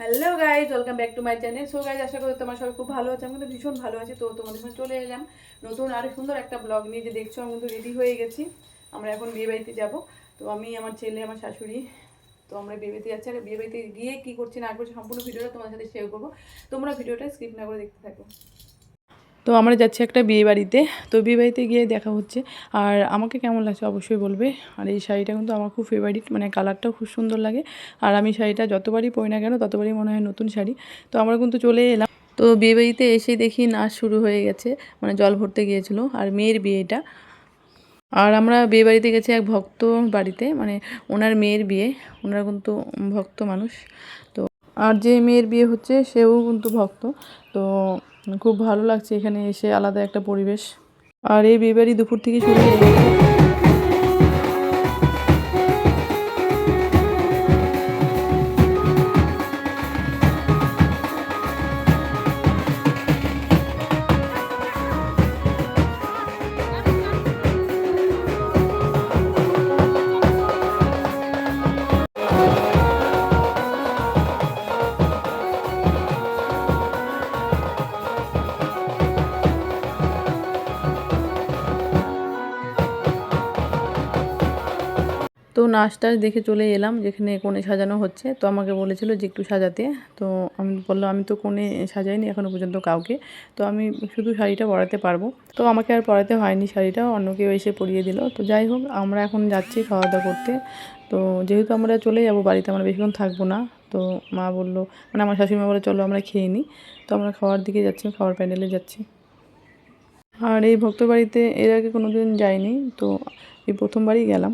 Hello guys welcome back to my channel so guys আশা করি তোমার সবাই খুব ভালো আছে। আমি কিন্তু ভীষণ ভালো আছি। তো তোমাদের সঙ্গে চলে এলাম। নতুন আরও সুন্দর একটা ব্লগ নিয়ে। যে দেখছ, আমি কিন্তু রেডি হয়ে গেছি। আমরা এখন বিয়ে বাড়িতে যাব। তো আমি, আমার ছেলে, আমার শাশুড়ি, তো আমরা বিয়ে বাড়িতে যাচ্ছি। আর বিয়ে বাড়িতে গিয়ে কী করছি, না করছি, সম্পূর্ণ ভিডিওটা তোমার সাথে শেয়ার করব। তোমরা ভিডিওটা স্কিপ না করে দেখতে থাকো। তো আমরা যাচ্ছি একটা বিয়ে বাড়িতে। তো বিয়ে বাড়িতে গিয়ে দেখা হচ্ছে। আর আমাকে কেমন লাগছে অবশ্যই বলবে। আর এই শাড়িটা কিন্তু আমার খুব ফেভারিট মানে কালারটাও খুব সুন্দর লাগে। আর আমি শাড়িটা যতবারই পরি না কেন, ততবারই মনে হয় নতুন শাড়ি। তো আমরা কিন্তু চলে এলাম। তো বিয়ে বাড়িতে এসে দেখি নাচ শুরু হয়ে গেছে মানে জল ভরতে গিয়েছিল। আর মেয়ের বিয়েটা। আর আমরা বিয়ে বাড়িতে গেছি এক ভক্ত বাড়িতে মানে ওনার মেয়ের বিয়ে। ওনারা কিন্তু ভক্ত মানুষ। তো আর যে মেয়ের বিয়ে হচ্ছে, সেও কিন্তু ভক্ত। তো খুব ভালো লাগছে এখানে এসে আলাদা একটা পরিবেশ। আর এই বিয়েবাড়ি দুপুর থেকে শুরু হয়ে তো নাচটা দেখে চলে এলাম, যেখানে কোণে সাজানো হচ্ছে। তো আমাকে বলেছিল যে একটু সাজাতে। তো আমি বললাম, আমি তো কোণে সাজাইনি এখনও পর্যন্ত কাউকে। তো আমি শুধু শাড়িটা পরাতে পারব। তো আমাকে আর পরাতে হয়নি শাড়িটা, অন্য কেউ এসে পরিয়ে দিল। তো যাই হোক, আমরা এখন যাচ্ছি খাওয়া দাওয়া করতে। তো যেহেতু আমরা চলে যাব বাড়িতে, আমরা বেশিক্ষণ থাকব না। তো মা বলল মানে আমার শাশুড়ি মা বলে চলো আমরা খেয়ে নিই। তো আমরা খাওয়ার দিকে যাচ্ছি, খাওয়ার প্যান্ডেলে যাচ্ছি। আর এই ভক্ত বাড়িতে এর আগে কোনো দিন যাইনি। তো এই প্রথমবারই গেলাম।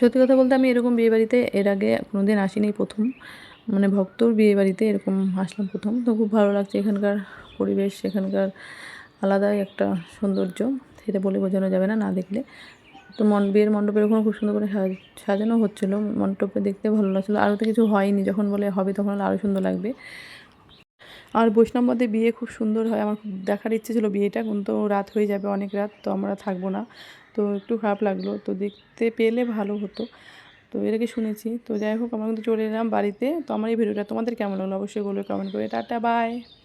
সত্যি কথা বলতে আমি এরকম বিয়ে বাড়িতে এর আগে কোনো দিন আসিনি প্রথম। মানে ভক্তর বিয়ে বাড়িতে এরকম আসলাম প্রথম। তো খুব ভালো লাগছে এখানকার পরিবেশ, এখানকার আলাদাই একটা সৌন্দর্য। সেটা বলে বোঝানো যাবে না না দেখলে। তো মন, বিয়ের মণ্ডপের ওখানে খুব সুন্দর করে সাজ- সাজানো হচ্ছিল। মণ্ডপে দেখতে ভালো লাগছিল। আরও তো কিছু হয়নি। যখন বলে হবে তখন আরও সুন্দর লাগবে। আর বৈষ্ণব মধ্যে বিয়ে খুব সুন্দর হয়। আমার খুব দেখার ইচ্ছে ছিল বিয়েটা, কিন্তু রাত হয়ে যাবে অনেক রাত, তো আমরা থাকব না। তো একটু খারাপ লাগল। তো দেখতে পেলে ভালো হতো। তো এটাকে শুনেছি। তো যাই হোক, আমরা কিন্তু চলে এলাম বাড়িতে। তো আমার এই ভিডিওটা তোমাদের কেমন লাগল অবশ্যই বলবে কমেন্ট করে। Tata bye